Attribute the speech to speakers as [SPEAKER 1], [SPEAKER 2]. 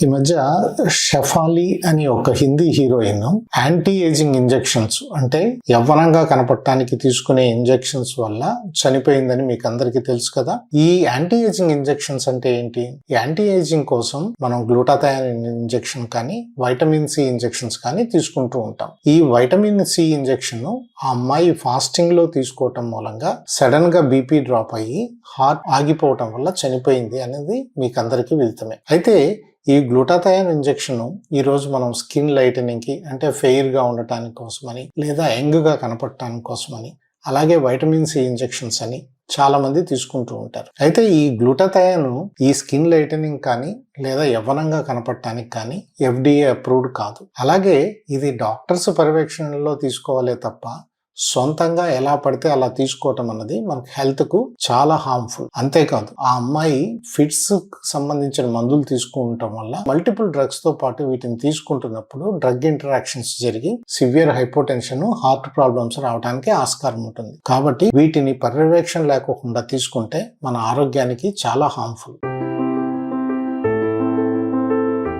[SPEAKER 1] ఈ మధ్య షెఫాలి అని ఒక Hindi heroine anti ageing injections అంటే యవ్వనంగా కనపడటానికి తీసుకునే ఇంజెక్షన్స్ వల్ల చనిపోయిందని మీకు అందరికీ తెలుసు కదా. ఈ యాంటీ ఏజింగ్ ఇంజెక్షన్స్ అంటే ఏంటి? యాంటీ ఏజింగ్ కోసం మనం గ్లూటాథయాన్ ఇంజెక్షన్ కానీ వైటమిన్ సి ఇంజెక్షన్స్ కానీ తీసుకుంటూ ఉంటాం. ఈ వైటమిన్ సి ఇంజెక్షన్ ఆ అమ్మాయి ఫాస్టింగ్లో తీసుకోవటం మూలంగా సడన్గా బీపీ డ్రాప్ అయ్యి హార్ట్ ఆగిపోవటం వల్ల చనిపోయింది అనేది మీకు అందరికీ విదితమే. అయితే ఈ గ్లూటాథయాన్ ఇంజెక్షన్ ఈ రోజు మనం స్కిన్ లైటనింగ్కి అంటే ఫెయిర్గా ఉండటానికి కోసమని లేదా యంగ్గా కనపడటానికి కోసమని అలాగే వైటమిన్ సి ఇంజెక్షన్స్ అని చాలా మంది తీసుకుంటూ ఉంటారు. అయితే ఈ గ్లూటాథయాన్ ఈ స్కిన్ లైటనింగ్ కానీ లేదా యవ్వనంగా కనపడటానికి కానీ ఎఫ్డిఏ అప్రూవ్డ్ కాదు. అలాగే ఇది డాక్టర్స్ పర్యవేక్షణలో తీసుకోవాలే తప్ప సొంతంగా ఎలా పడితే అలా తీసుకోవటం అన్నది మనకు హెల్త్కు చాలా హార్మ్ఫుల్. అంతేకాదు ఆ అమ్మాయి ఫిట్స్ సంబంధించిన మందులు తీసుకుంటాం వల్ల మల్టిపుల్ డ్రగ్స్తో పాటు వీటిని తీసుకుంటున్నప్పుడు డ్రగ్ ఇంటరాక్షన్స్ జరిగి సివియర్ హైపోటెన్షన్ హార్ట్ ప్రాబ్లమ్స్ రావడానికి ఆస్కారం ఉంటుంది. కాబట్టి వీటిని పర్యవేక్షణ లేకుండా తీసుకుంటే మన ఆరోగ్యానికి చాలా హార్మ్ఫుల్.